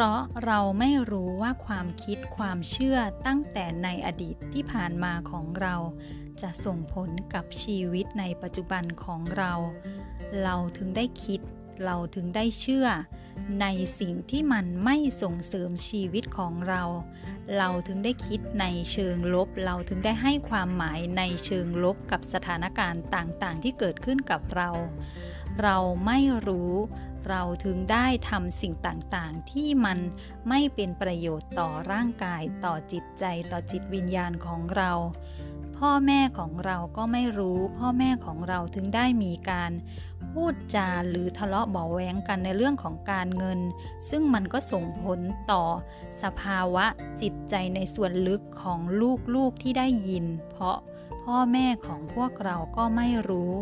พราะเราไม่รู้ว่าความคิดความเชื่อตั้งแต่ในอดีตที่ผ่านมาของเรา จะส่งผลกับชีวิตในปัจจุบันของเรา เราถึงได้คิด เราถึงได้เชื่อ ในสิ่งที่มันไม่ส่งเสริมชีวิตของเรา เราถึงได้คิดในเชิงลบ เราถึงได้ให้ความหมายในเชิงลบกับสถานการณ์ต่างๆ ที่เกิดขึ้นกับเรา เราไม่รู้ เราถึงได้ทำสิ่งต่างๆ ที่มันไม่เป็นประโยชน์ต่อร่างกายต่อจิตใจต่อจิตวิญญาณของเรา พ่อแม่ของเราก็ไม่รู้ พ่อแม่ของเราถึงได้มีการพูดจาหรือทะเลาะเบาแหวงกันในเรื่องของการเงิน ซึ่งมันก็ส่งผลต่อสภาวะจิตใจในส่วนลึกของลูกๆที่ได้ยิน เพราะพ่อแม่ของพวกเราก็ไม่รู้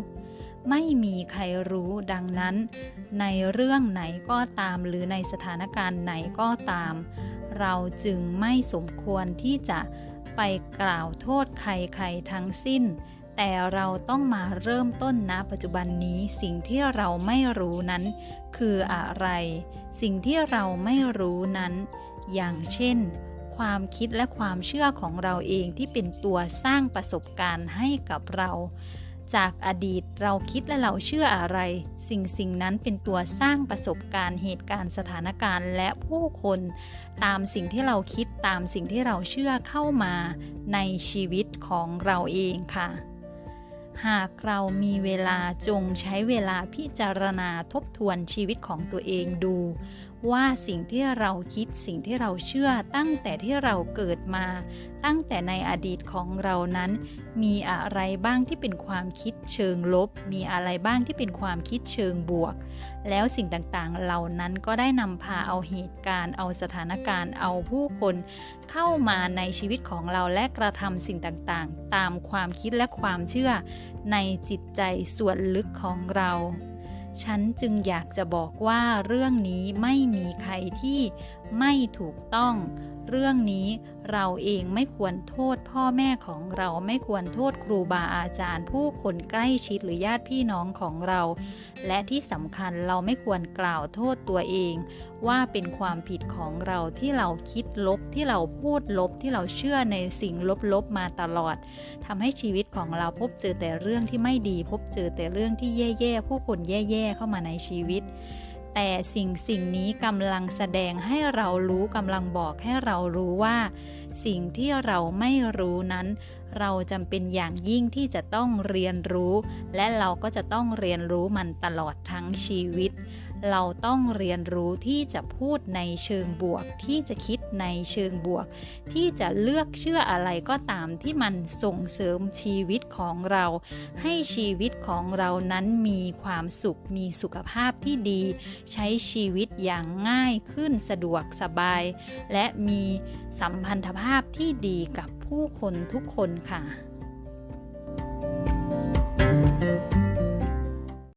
ไม่มีใครรู้ดังนั้น ในเรื่องไหนก็ตามหรือในสถานการณ์ไหนก็ตาม เราจึงไม่สมควรที่จะไปกล่าวโทษใครๆทั้งสิ้น แต่เราต้องมาเริ่มต้นณปัจจุบันนี้สิ่งที่เราไม่รู้นั้น คืออะไร สิ่งที่เราไม่รู้นั้น อย่างเช่นความคิดและความเชื่อของเราเองที่เป็นตัวสร้างประสบการณ์ให้กับเรา จากอดีตเราคิดและเราเชื่ออะไร สิ่งสิ่งนั้นเป็นตัวสร้างประสบการณ์เหตุการณ์สถานการณ์และผู้คน ตามสิ่งที่เราคิดตามสิ่งที่เราเชื่อเข้ามาในชีวิตของเราเองค่ะ หากเรามีเวลาจงใช้เวลาพิจารณาทบทวนชีวิตของตัวเองดู ว่าสิ่งที่เราคิดสิ่งที่เราเชื่อตั้งแต่ที่เราเกิดมา ตั้งแต่ในอดีตของเรานั้น มีอะไรบ้างที่เป็นความคิดเชิงลบ มีอะไรบ้างที่เป็นความคิดเชิงบวก แล้วสิ่งต่างๆ เหล่านั้นก็ได้นำพาเอาเหตุการณ์ เอาสถานการณ์ เอาผู้คน เข้ามาในชีวิตของเราและกระทำสิ่งต่างๆ ตามความคิดและความเชื่อในจิตใจส่วนลึกของเรา ฉันจึงอยากจะบอกว่าเรื่องนี้ไม่มีใครที่ ไม่ถูกต้อง เรื่องนี้เราเองไม่ควรโทษพ่อแม่ของเราไม่ควรโทษครูบาอาจารย์ ผู้คนใกล้ชิดหรือญาติพี่น้องของเรา และที่สำคัญเราไม่ควรกล่าวโทษตัวเอง ว่าเป็นความผิดของเราที่เราคิดลบที่เราพูดลบที่เราเชื่อในสิ่งลบๆมาตลอดทำให้ชีวิตของเราพบเจอแต่เรื่องที่ไม่ดี พบเจอแต่เรื่องที่แย่ๆผู้คนแย่ๆเข้ามาในชีวิต แต่สิ่งสิ่งนี้กำลังแสดงให้เรารู้กำลังบอกให้เรารู้ว่า สิ่งที่เราไม่รู้นั้น เราจำเป็นอย่างยิ่งที่จะต้องเรียนรู้ และเราก็จะต้องเรียนรู้มันตลอดทั้งชีวิต เราต้องเรียนรู้ที่จะพูดในเชิงบวก ที่จะคิดในเชิงบวก ที่จะเลือกเชื่ออะไรก็ตามที่มันส่งเสริมชีวิตของเรา ให้ชีวิตของเรานั้นมีความสุขมีสุขภาพที่ดี ใช้ชีวิตอย่างง่ายขึ้นสะดวกสบาย และมีสัมพันธภาพที่ดีกับผู้คนทุกคนค่ะ